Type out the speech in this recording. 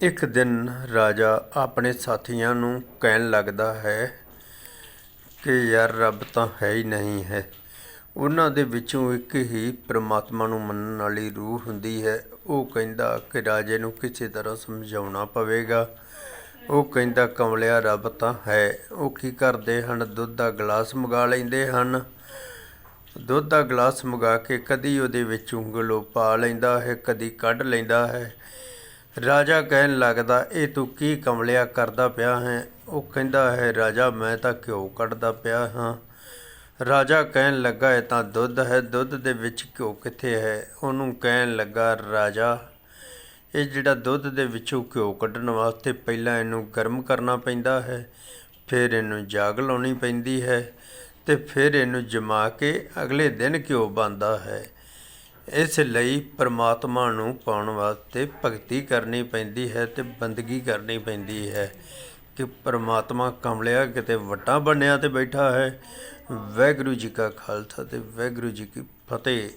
ਇੱਕ ਦਿਨ ਰਾਜਾ ਆਪਣੇ ਸਾਥੀਆਂ ਨੂੰ ਕਹਿਣ ਲੱਗਦਾ ਹੈ ਕਿ ਯਾਰ, ਰੱਬ ਤਾਂ ਹੈ ਹੀ ਨਹੀਂ ਹੈ। ਉਹਨਾਂ ਦੇ ਵਿੱਚੋਂ ਇੱਕ ਹੀ ਪ੍ਰਮਾਤਮਾ ਨੂੰ ਮੰਨਣ ਵਾਲੀ ਰੂਹ ਹੁੰਦੀ ਹੈ। ਉਹ ਕਹਿੰਦਾ ਕਿ ਰਾਜੇ ਨੂੰ ਕਿਸੇ ਤਰ੍ਹਾਂ ਸਮਝਾਉਣਾ ਪਵੇਗਾ। ਉਹ ਕਹਿੰਦਾ, ਕਮਲਿਆ, ਰੱਬ ਤਾਂ ਹੈ। ਉਹ ਕੀ ਕਰਦੇ ਹਨ? ਦੁੱਧ ਦਾ ਗਲਾਸ ਮੰਗਾ ਲੈਂਦੇ ਹਨ। ਦੁੱਧ ਦਾ ਗਲਾਸ ਮੰਗਾ ਕੇ ਕਦੀ ਉਹਦੇ ਵਿੱਚ ਉਂਗਲ ਪਾ ਲੈਂਦਾ ਹੈ, ਕਦੀ ਕੱਢ ਲੈਂਦਾ ਹੈ। ਰਾਜਾ ਕਹਿਣ ਲੱਗਦਾ, ਇਹ ਤੂੰ ਕੀ ਕਮਲਿਆ ਕਰਦਾ ਪਿਆ ਹੈ? ਉਹ ਕਹਿੰਦਾ ਹੈ, ਰਾਜਾ, ਮੈਂ ਤਾਂ ਘਿਓ ਕੱਢਦਾ ਪਿਆ ਹਾਂ। ਰਾਜਾ ਕਹਿਣ ਲੱਗਾ, ਇਹ ਤਾਂ ਦੁੱਧ ਹੈ, ਦੁੱਧ ਦੇ ਵਿੱਚ ਘਿਓ ਕਿੱਥੇ ਹੈ? ਉਹਨੂੰ ਕਹਿਣ ਲੱਗਾ, ਰਾਜਾ, ਇਹ ਜਿਹੜਾ ਦੁੱਧ ਦੇ ਵਿੱਚੋਂ ਘਿਓ ਕੱਢਣ ਵਾਸਤੇ ਪਹਿਲਾਂ ਇਹਨੂੰ ਗਰਮ ਕਰਨਾ ਪੈਂਦਾ ਹੈ, ਫਿਰ ਇਹਨੂੰ ਜਾਗ ਲਾਉਣੀ ਪੈਂਦੀ ਹੈ ਤੇ ਫਿਰ ਇਹਨੂੰ ਜਮਾ ਕੇ ਅਗਲੇ ਦਿਨ ਘਿਓ ਬਣਦਾ ਹੈ। ਇਸ ਲਈ ਪਰਮਾਤਮਾ ਨੂੰ ਪਾਉਣ ਵਾਸਤੇ ਭਗਤੀ ਕਰਨੀ ਪੈਂਦੀ ਹੈ ਤੇ ਬੰਦਗੀ ਕਰਨੀ ਪੈਂਦੀ ਹੈ ਕਿ ਪਰਮਾਤਮਾ ਕਮਲਿਆ ਕਿਤੇ ਵੱਡਾ ਬਣਿਆ ਤੇ ਬੈਠਾ ਹੈ। ਵਾਹਿਗੁਰੂ ਜੀ ਕਾ ਖਾਲਸਾ ਤੇ ਵਾਹਿਗੁਰੂ ਜੀ ਕੀ ਫਤਿਹ।